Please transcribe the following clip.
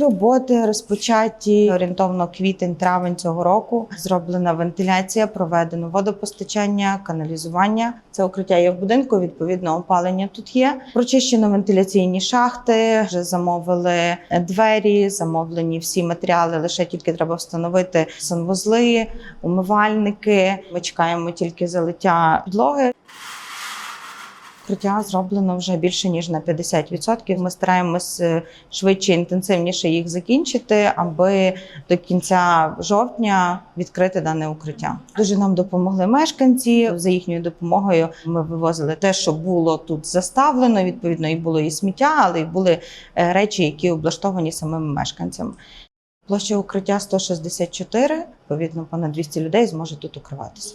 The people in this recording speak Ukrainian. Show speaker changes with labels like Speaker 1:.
Speaker 1: Роботи розпочаті орієнтовно квітень-травень цього року. Зроблена вентиляція, проведено водопостачання, каналізування. Це укриття є в будинку. Відповідно, опалення тут є. Прочищено вентиляційні шахти. Вже замовили двері, замовлені всі матеріали. Лише тільки треба встановити санвузли, умивальники. Ми чекаємо тільки залиття підлоги. Укриття зроблено вже більше ніж на 50%. Ми стараємось е, швидше, інтенсивніше їх закінчити, аби до кінця жовтня відкрити дане укриття. Дуже нам допомогли мешканці. За їхньою допомогою ми вивозили те, що було тут заставлено. Відповідно, і було і сміття, але й були е, речі, які облаштовані самими мешканцями. Площа укриття 164, відповідно, понад 200 людей зможе тут укриватися.